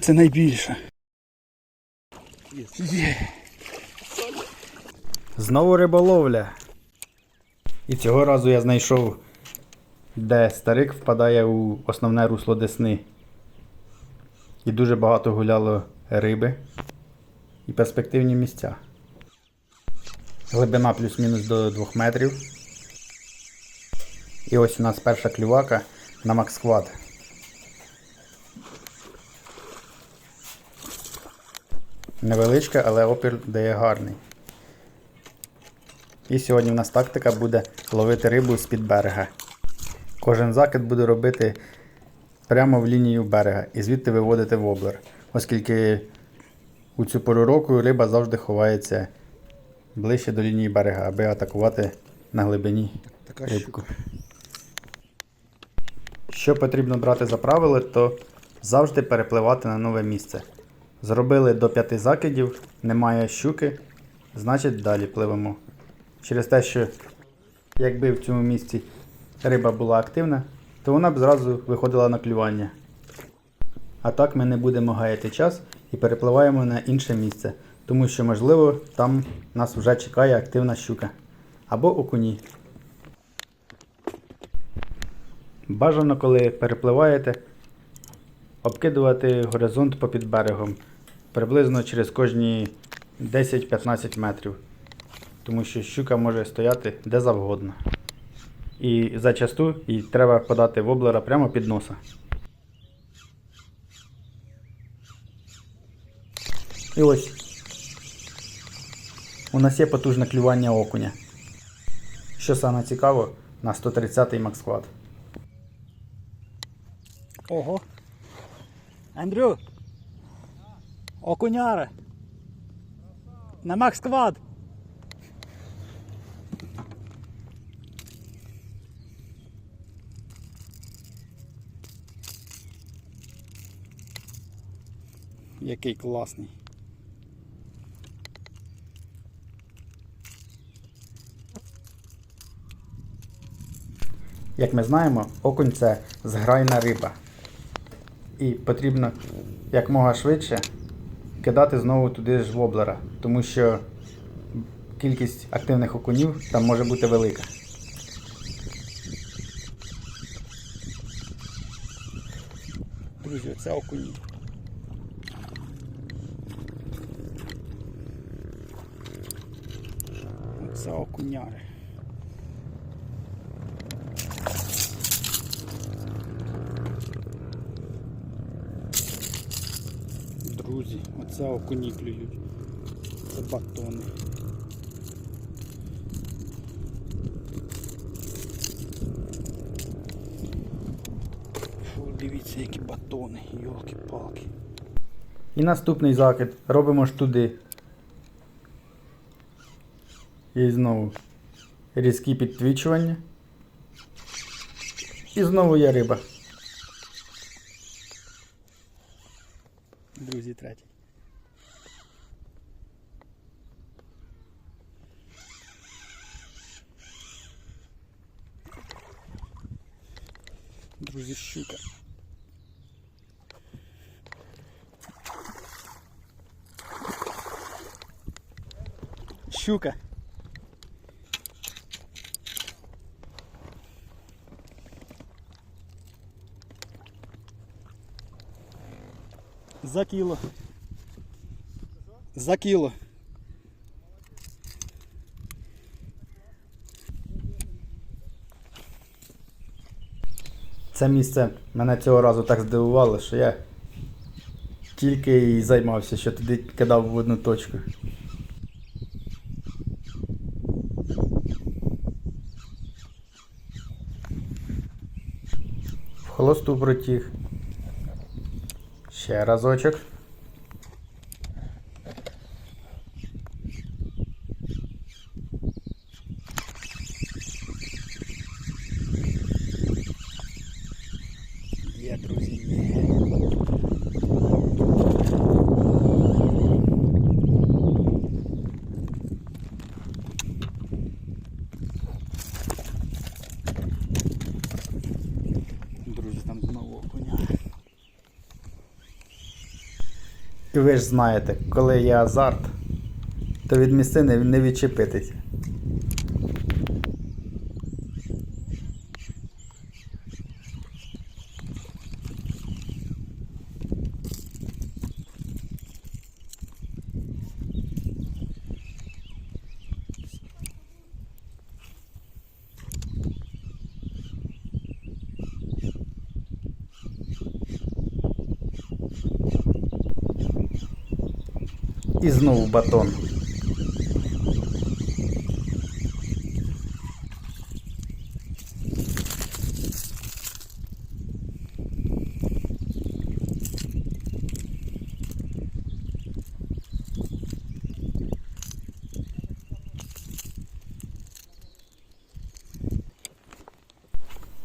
Це найбільше. Є. Знову риболовля. І цього разу я знайшов, де старик впадає у основне русло Десни. І дуже багато гуляло риби і перспективні місця. Глибина плюс-мінус до 2 метрів. І ось у нас перша клювака на Максквад. Невеличка, але опір дає гарний. І сьогодні в нас тактика буде ловити рибу з-під берега. Кожен закид буду робити прямо в лінію берега і звідти виводити воблер, оскільки у цю пору року риба завжди ховається ближче до лінії берега, аби атакувати на глибині Така рибку. Що потрібно брати за правило, то завжди перепливати на нове місце. Зробили до 5 закидів, немає щуки, значить далі пливемо. Через те, що якби в цьому місці риба була активна, то вона б зразу виходила на клювання. А так ми не будемо гаяти час і перепливаємо на інше місце, тому що, можливо, там нас вже чекає активна щука або окуні. Бажано, коли перепливаєте, обкидувати горизонт попід берегом приблизно через кожні 10-15 метрів, тому що щука може стояти де завгодно. І зачасту їй треба подати воблера прямо під носа. І ось у нас є потужне клювання окуня. Що саме цікаво, на 130-й максклад. Ого. Андрю. Окуняра. На Макс. Який класний. Як ми знаємо, окунь це зграйна риба. І потрібно якмога швидше кидати знову туди ж воблера, тому що кількість активних окунів там може бути велика. Друзі, це окуні. Це окуняри. Друзі, оце окуні клюють. Це батони. Фу, дивіться, які батони, йолки-палки. І наступний закид. Робимо ж туди. І знову різкі підтвічування. І знову є риба. Друзі, третій. Друзі, щука. Щука. За кіло. За кіло. Це місце мене цього разу так здивувало, що я тільки і займався, що туди кидав в одну точку. Холосту протіг. Ще разочок. Є, друзі, є. Ви ж знаєте, коли є азарт, то від місцини не відчепитися. І знову батон.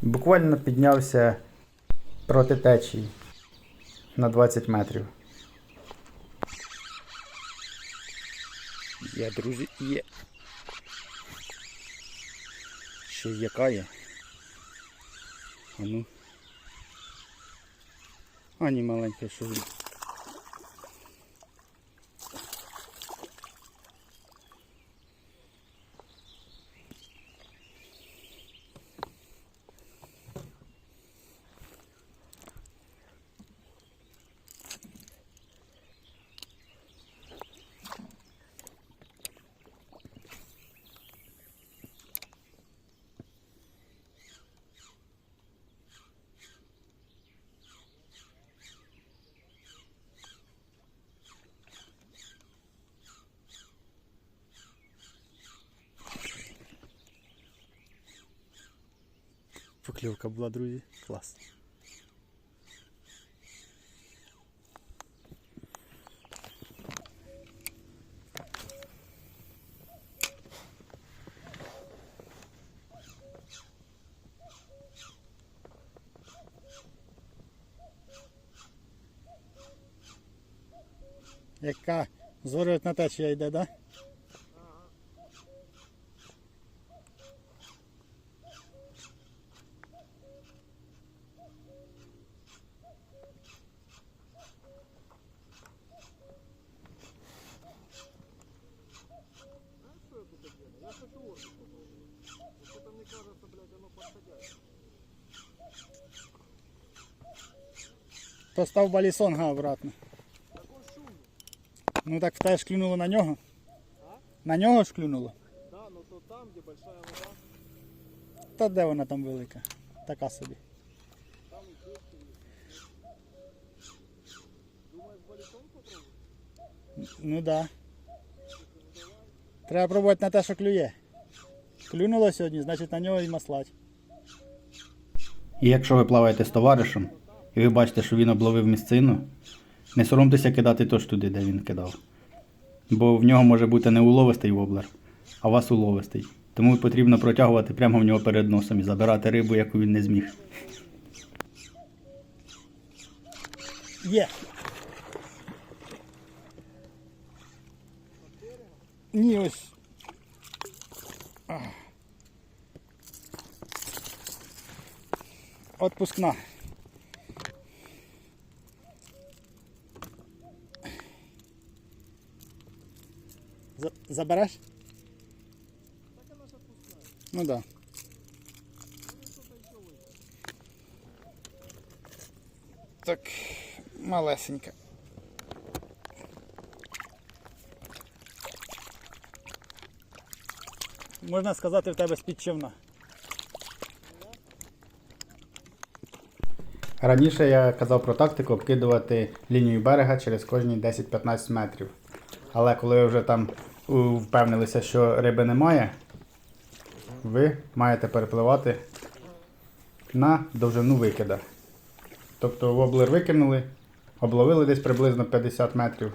Буквально піднявся проти течії на 20 метрів. Є, друзі, є. Ще яка є. А ну. Ані маленьке щось. Покльовка була, друзі. Клас. Яка зорювать на течія йде, да? Став балісонга обратно. Ну так в те ж клюнуло на нього. На нього ж клюнуло. Да, но то там, где большая вода, Та де вона там велика? Така собі. там есть. Думаешь, балетон попробовать? Ну да. Треба пробувати на те, що клює. Клюнуло сьогодні, значить на нього і маслать. І якщо ви плаваєте з товаришем, і ви бачите, що він обловив місцину, не соромтеся кидати то ж туди, де він кидав. Бо в нього може бути не уловистий воблер, а вас уловистий. Тому потрібно протягувати прямо в нього перед носом і забирати рибу, яку він не зміг. Є. Ні, ось. Отпускна. Забереш? Ну да. Так, малесенька. Можна сказати, в тебе з-під. Раніше я казав про тактику обкидувати лінію берега через кожні 10-15 метрів. Але коли ви вже там впевнилися, що риби немає, ви маєте перепливати на довжину викида. Тобто воблер викинули, обловили десь приблизно 50 метрів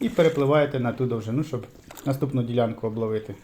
і перепливаєте на ту довжину, щоб наступну ділянку обловити.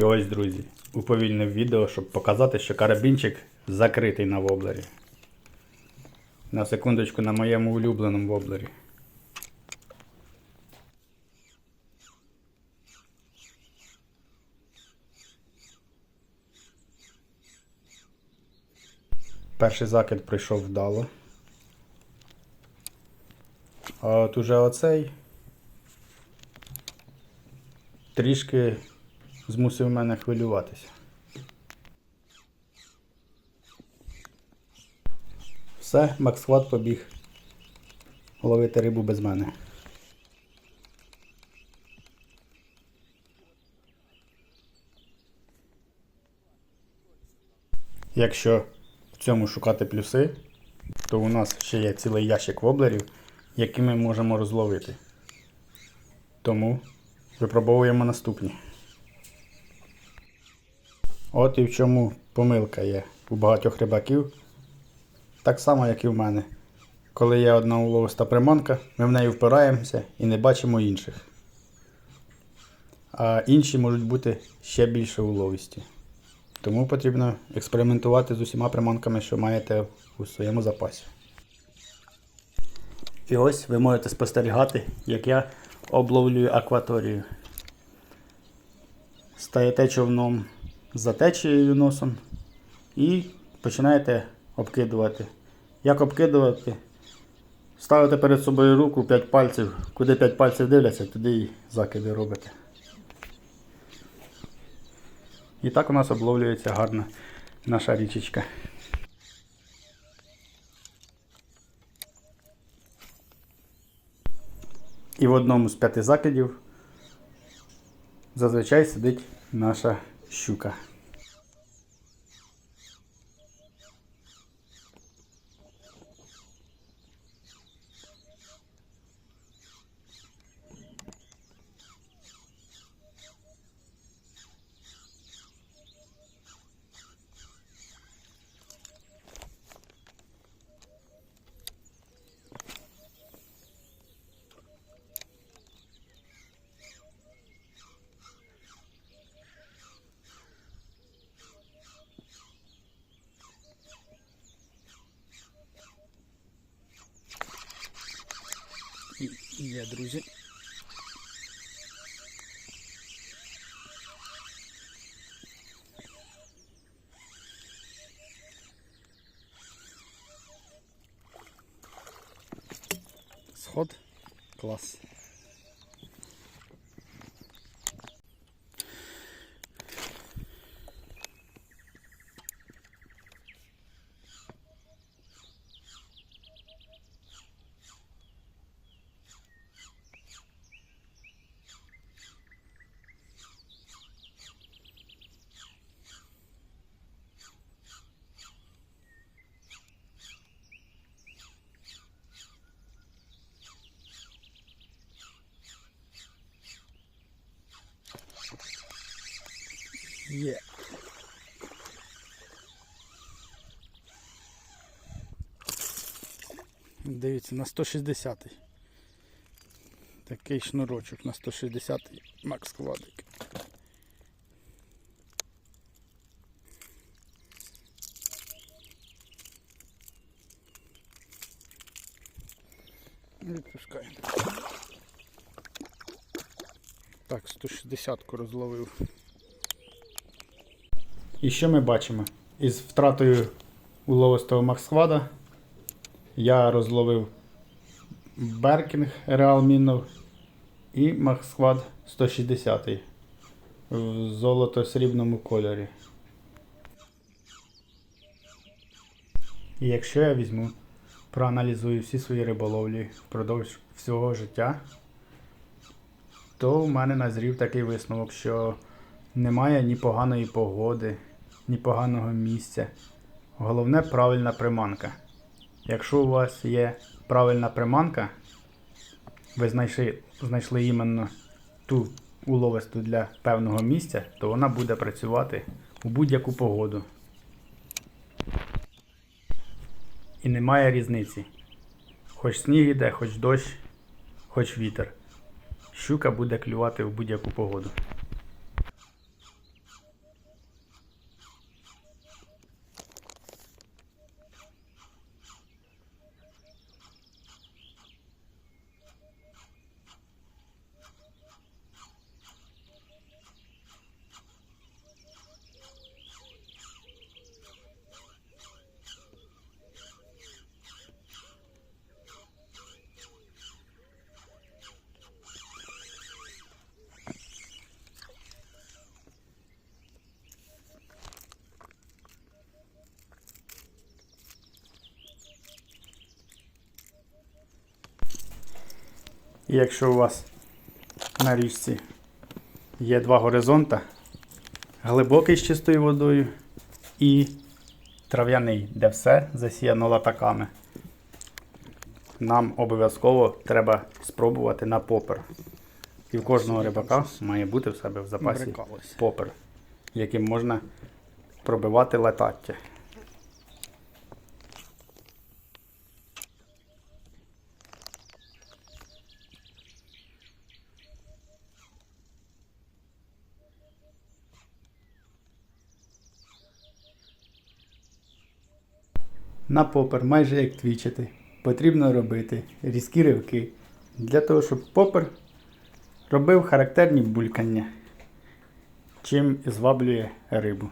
І ось, друзі, уповільнив відео, щоб показати, що карабінчик закритий на воблері. На секундочку на моєму улюбленому воблері. Перший закид пройшов вдало. А от уже оцей трішки змусив мене хвилюватися. Все, Максхват побіг ловити рибу без мене. Якщо в цьому шукати плюси, то у нас ще є цілий ящик воблерів, які ми можемо розловити. Тому випробовуємо наступні. От і в чому помилка є у багатьох рибаків. Так само, як і в мене. Коли є одна уловиста приманка, ми в неї впираємося і не бачимо інших. А інші можуть бути ще більше уловисті. Тому потрібно експериментувати з усіма приманками, що маєте у своєму запасі. І ось ви можете спостерігати, як я обловлюю акваторію. Стаєте човном за течією носом і починаєте обкидувати. Як обкидувати? Ставите перед собою руку 5 пальців, куди 5 пальців дивляться, туди і закиди робите. І так у нас обловлюється гарна наша річечка. І в одному з п'яти закидів зазвичай сидить наша щука. Є, друзі. Сход. Клас. Є. Дивіться, на 160 -й. Такий шнурочок на 160 й Макс Квадик. Відпускаємо. Так, 160 розловив. І що ми бачимо? Із втратою уловистого Максхвада я розловив Беркінг Реал Мінов і Максхвад 160 в золото-срібному кольорі. І якщо я візьму, проаналізую всі свої риболовлі впродовж всього життя, то в мене назрів такий висновок, що немає ні поганої погоди, ні поганого місця. Головне правильна приманка. Якщо у вас є правильна приманка, ви знайшли, знайшли іменно ту уловисту для певного місця, то вона буде працювати у будь-яку погоду. І немає різниці. Хоч сніг іде, хоч дощ, хоч вітер. Щука буде клювати у будь-яку погоду. І якщо у вас на річці є два горизонта, глибокий з чистою водою і трав'яний, де все засіяно латаками, нам обов'язково треба спробувати на попер. І в кожного рибака має бути в себе в запасі попер, яким можна пробивати летаття. На попер, майже як твічити, потрібно робити різкі ривки для того, щоб попер робив характерні булькання, чим зваблює рибу.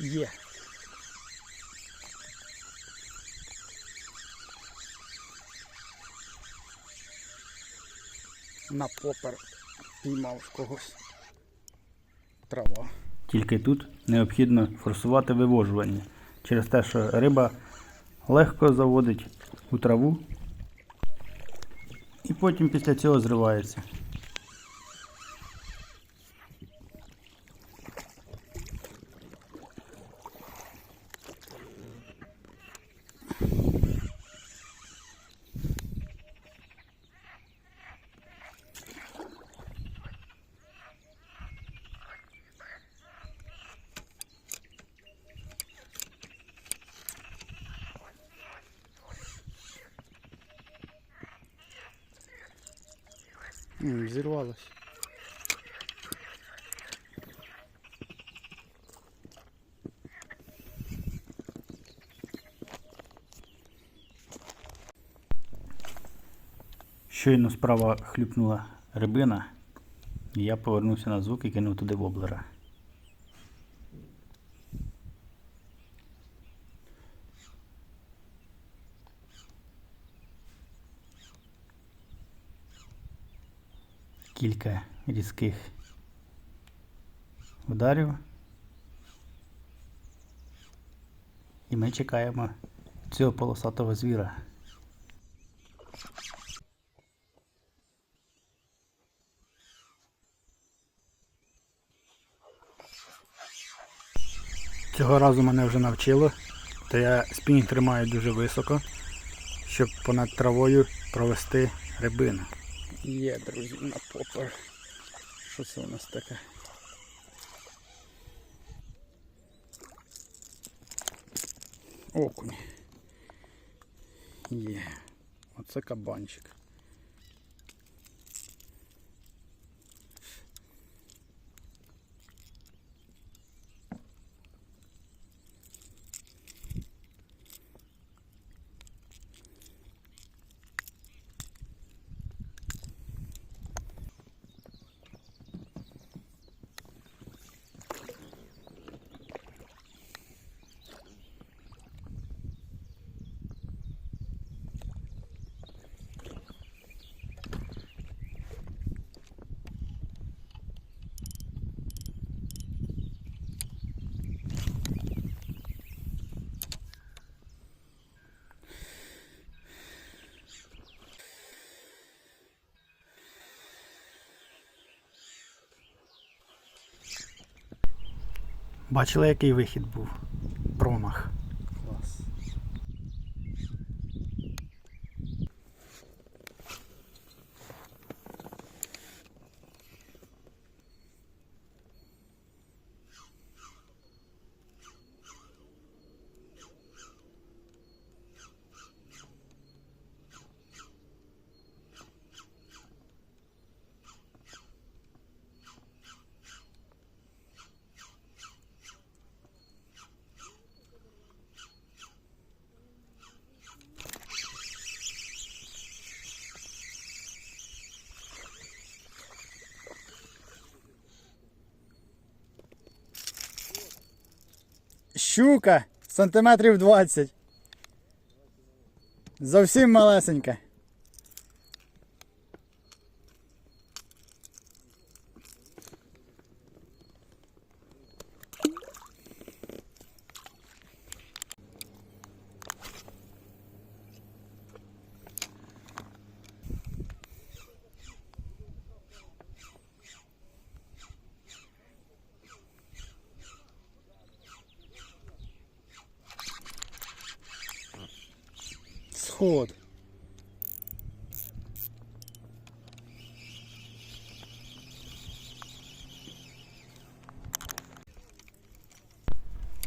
Є. На попер піймав когось. Трава. Тільки тут необхідно форсувати вивожування через те, що риба легко заводить у траву і потім після цього зривається. М, Зірвалось. Щойно справа хлюпнула рибина, і я повернувся на звук і кинув туди воблера. Кілька різких ударів. І ми чекаємо цього полосатого звіра. Цього разу мене вже навчило, то я спінінг тримаю дуже високо, щоб понад травою провести рибину. Є, друзі, на попер. Що це у нас таке? Окунь. Є. Оце кабанчик. Бачили, який вихід був? Щука сантиметрів 20. Зовсім малесенька. Сход.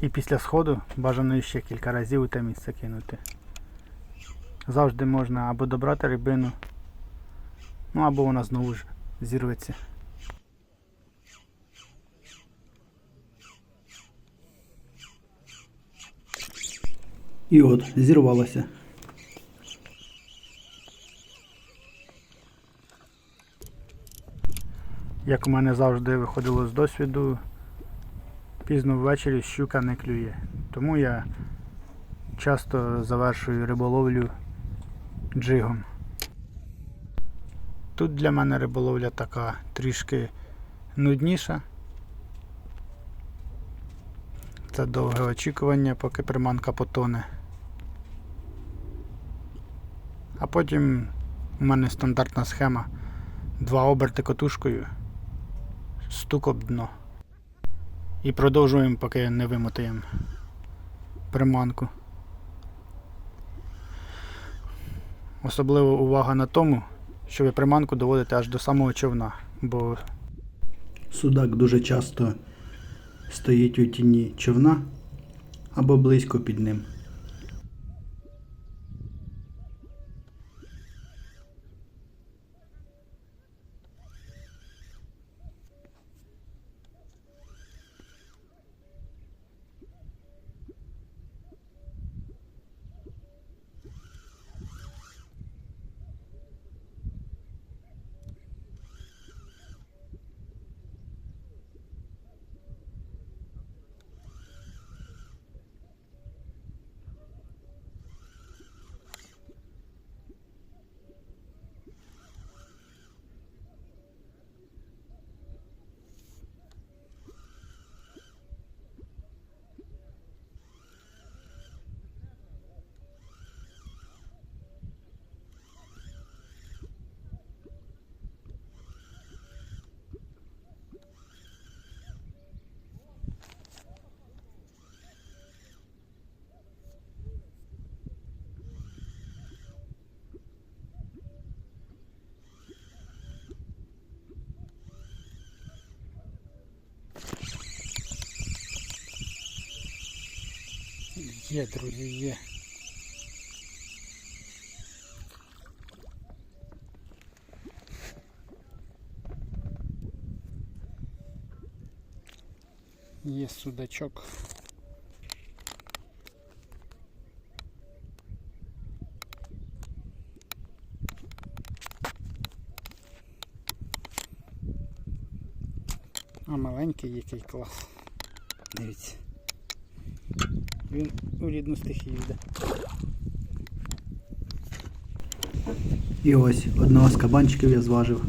І після сходу бажано ще кілька разів у те місце кинути. Завжди можна або добрати рибину, ну або вона знову ж зірветься. І от, зірвалося. Як у мене завжди виходило з досвіду, пізно ввечері щука не клює. Тому я часто завершую риболовлю джигом. Тут для мене риболовля така трішки нудніша. Це довге очікування, поки приманка потоне. А потім у мене стандартна схема. Два оберти котушкою, стук об дно. І продовжуємо, поки не вимотаємо приманку. Особливо увага на тому, що ви приманку доводите аж до самого човна, бо судак дуже часто стоїть у тіні човна або близько під ним. Є, друзі, є. Є судачок. А маленький який клас. Дивіться. Він у рідну стихію йде. І ось одного з кабанчиків я зважив.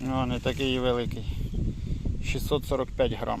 Ну, не такий великий. 645 грам.